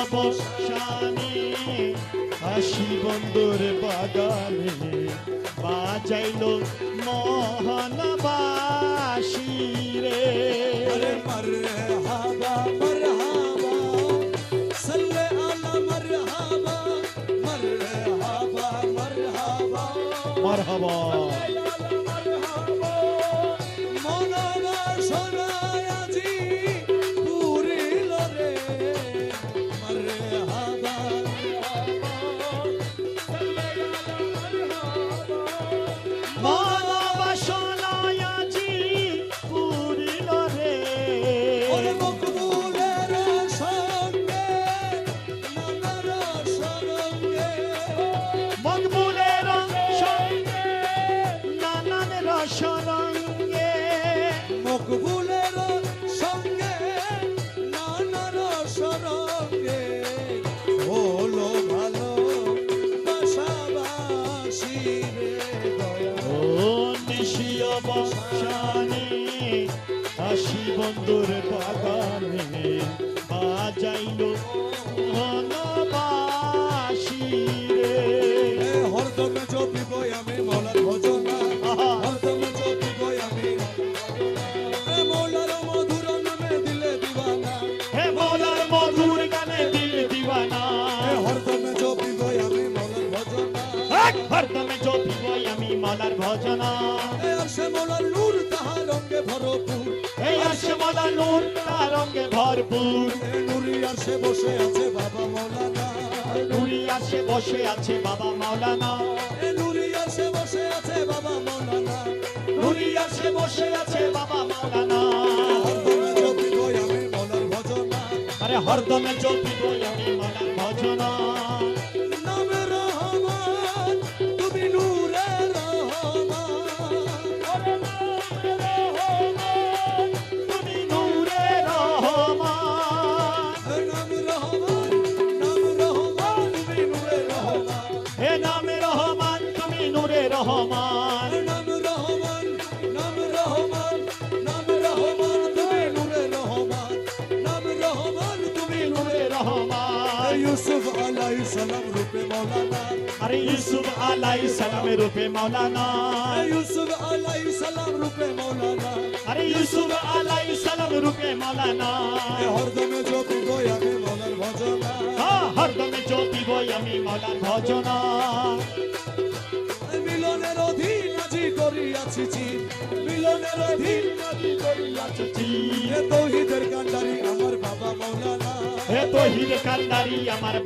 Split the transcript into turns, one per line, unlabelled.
অবসানে হাসি বন্দর বাগানে বাজাইল
মহান বাসি রে। মর হাবা
মর হাবা বসানে হাসি বন্দর বাগানে। বাজাইল মহানবাসী রে।
এ জপিব আমি মলার ভজনা। হরদমে জপিব আমি মৌলার মধুর নামে দিলে দিবানা।
হে মোলার মধুর গানে দিল
এ হরদমে জপিব আমি মলার ভজনা।
হরদমে জপিব আমি মালার ভজনা।
মৌলার নূর তাহার রঙ্গে ভরপুর।
এই আসে নূর তার রঙে ভরপুর।
এ নুরি আসে বসে আছে বাবা মৌলানা।
নুরি আসে বসে আছে বাবা মাওলানা
এ নুরি আসে বসে আছে বাবা মৌলানা।
নুরি আসে বসে আছে বাবা
ভজনা।
আরে হরদমে জপিব আমি মালার ভজনা।
রহমান। নাম রহমান নাম রহমান
নাম রহমান তুমি নূরে রহমান
নাম রহমান তুমি নূরে রহমান। ইউসুফ আলাইহিস সালাম রূপে মাওলানা
আরে ইউসুফ আলাইহিস সালামের রূপে মাওলানা
ইউসুফ আলাইহিস সালাম রূপে মাওলানা
আরে ইউসুফ আলাইহিস সালাম রূপে মাওলানা
এ হরদমে জপিব আমি মলার ভজনা।
হ্যাঁ হরদমে জপিব আমি মালার ভজনা।
করিয়াছি চির মিলনের অধীন আজি করিয়াছি চির এ তৌহিদের কান্ডারি আমার বাবা মাওলানা।
হে তো হির কান্দারি আমার